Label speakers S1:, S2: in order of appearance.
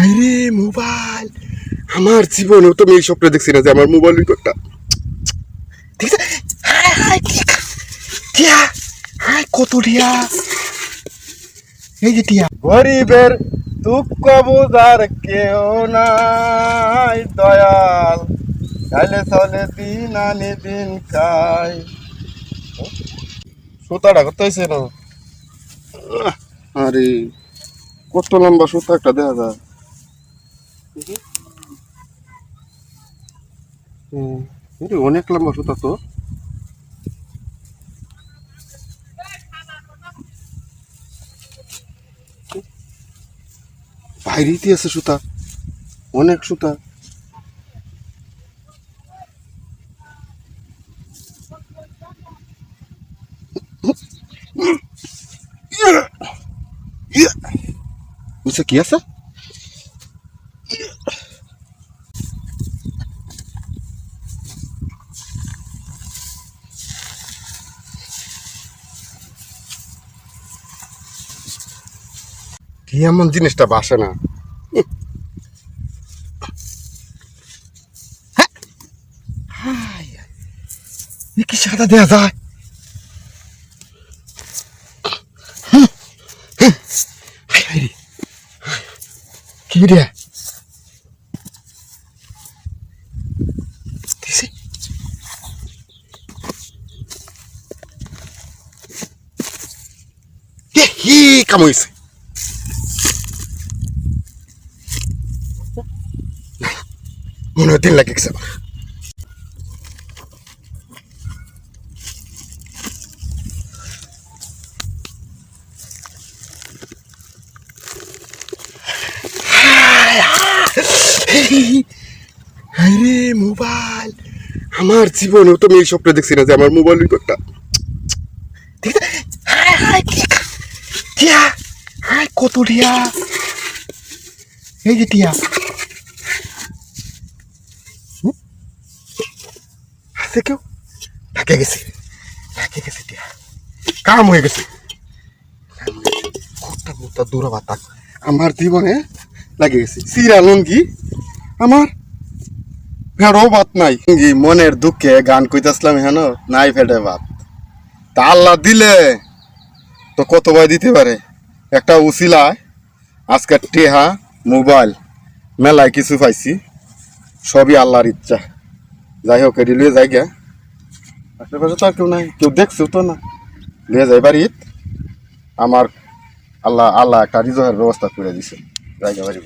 S1: আরে মোবাইল। আমার জীবনেও তো আমি এই স্বপ্নে দেখছি না যে আমার মোবাইল রেকর্ডটা। ঠিক আছে? টিয়া, হায়, কত টিয়া। এই যে টিয়া। গরিবের দুঃখ বোঝার কেউ নাই, দয়াল। কালে চলে দিন আনি দিন খাই। সুতাটা কত হয়েছে না? আরে। কত লম্বা সুতা একটা দেখা। যায় অনেক লম্বা সুতা তো। বাইরেই আছে সুতা, অনেক সুতা। নিচে কি আছে? কি এমন জিনিসটা বাসে না? কি সাদা দেয়া যায় হুম, হুম, হাই, হাই রে। কি রে দিছে? এ, হি কাম হয়েছে মনে হয় তিন লাখ গেছে আমার। আরে মোবাইল। আমার জীবনেও তো আমি এই স্বপ্নে দেখছি না যে আমার মোবাইল রেকর্ডটা। কত টিয়া। এই যে টিয়া। আছে কেউ? ঢাকে গেছে। ঢাকে গেছে টিয়া। কাম হয়ে গেছে। দূর বাতা আমার জীবনে লাগে গেছে। সিরা লুঙ্গি আমার ফেরো বাত নাই। মনের দুঃখে গান কইতাছিলাম হেন নাই ফেটে বাত তা আল্লাহ দিলে, তো কত ভাই দিতে পারে? একটা উসিলায় আজকে টেহা, মোবাইল, মেলায় কিছু পাইছি, সবই আল্লাহর ইচ্ছা। যাই হোক লিয়ে যাই গিয়া। আশেপাশে তো আর কেউ নাই, কেউ দেখছ তো না। লিয়ে যাই বাড়িত আমার আল্লাহ আল্লাহ একটা রিজহের ব্যবস্থা করে দিছে। জায়গা বাড়ি